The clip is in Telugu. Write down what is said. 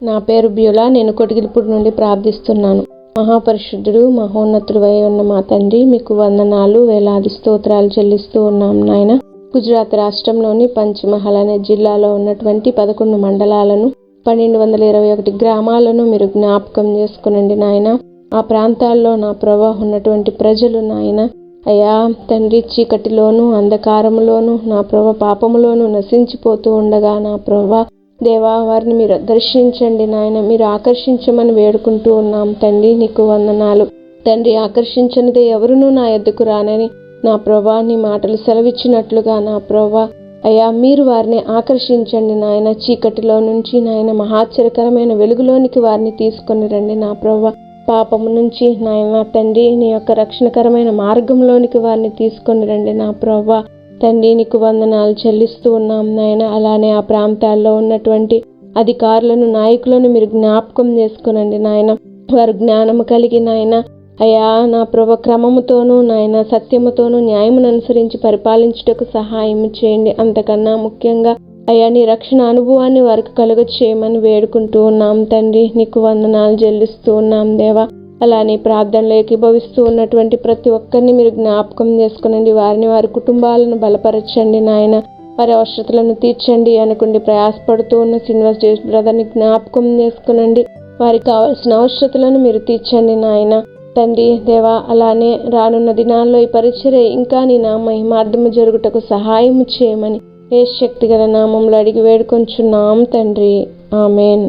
నా పేరు బ్యూలా. నేను కొటిగిలిపూడి నుండి ప్రార్థిస్తున్నాను. మహాపరిశుద్ధుడు మహోన్నతుడు అయి ఉన్న మా తండ్రి మీకు వందనాలు వేలాది స్తోత్రాలు చెల్లిస్తూ ఉన్నాం నాయన. గుజరాత్ రాష్ట్రంలోని పంచమహల్ అనే జిల్లాలో ఉన్నటువంటి పదకొండు మండలాలను పన్నెండు వందల ఇరవై ఒకటి గ్రామాలను మీరు జ్ఞాపకం చేసుకునండి నాయన. ఆ ప్రాంతాల్లో నా ప్రభా ఉన్నటువంటి ప్రజలు నాయన అయ్యా తండ్రి చీకటిలోను అంధకారములోను నా ప్రభ పాపములోను నశించిపోతూ ఉండగా నా ప్రభా దేవా వారిని మీరు దర్శించండి నాయన. మీరు ఆకర్షించమని వేడుకుంటూ ఉన్నాం తండ్రి నీకు వందనాలు. తండ్రి ఆకర్షించనిదే ఎవరునూ నా ఎద్దుకు రానని నా ప్రభా నీ మాటలు సెలవిచ్చినట్లుగా నా ప్రభా. అయ్యా మీరు వారిని ఆకర్షించండి నాయన. చీకటిలో నుంచి నాయన మహాశ్చర్యకరమైన వెలుగులోనికి వారిని తీసుకొని రండి నా ప్రభా. పాపము నుంచి నాయన తండ్రి నీ యొక్క రక్షణకరమైన మార్గంలోనికి వారిని తీసుకొని రండి నా ప్రభా. తండ్రి నీకు వందనాలు చెల్లిస్తూ ఉన్నాం నాయన. అలానే ఆ ప్రాంతాల్లో ఉన్నటువంటి అధికారులను నాయకులను మీరు జ్ఞాపకం చేసుకునండి నాయన. వారు జ్ఞానము కలిగి నాయన. అయ్యా నా ప్రభ క్రమముతోనూ నాయన సత్యముతోనూ న్యాయమును అనుసరించి పరిపాలించుటకు సహాయం చేయండి. అంతకన్నా ముఖ్యంగా అయ్యా నీ రక్షణ అనుభవాన్ని వారికి కలుగ చేయమని వేడుకుంటూ ఉన్నాం తండ్రి. నీకు వందనాలు చెల్లిస్తూ ఉన్నాం దేవా. అలానే ప్రార్థనలో ఏకీభవిస్తూ ఉన్నటువంటి ప్రతి ఒక్కరిని మీరు జ్ఞాపకం చేసుకునండి. వారిని వారి కుటుంబాలను బలపరచండి నాయన. వారి అవసరతలను తీర్చండి అనుకుండి ప్రయాసపడుతూ ఉన్న శ్రీనివాస్ జేష్ బ్రదర్ని జ్ఞాపకం చేసుకునండి. వారికి కావాల్సిన అవసరతలను మీరు తీర్చండి నాయన. తండ్రి దేవా అలానే రానున్న దినాల్లో ఈ పరిచర్య ఇంకా నీ నా మహిమార్థము జరుగుటకు సహాయం చేయమని ఏ శక్తి గల నామంలో అడిగి వేడుకొంచున్నాం తండ్రి. ఆమెన్.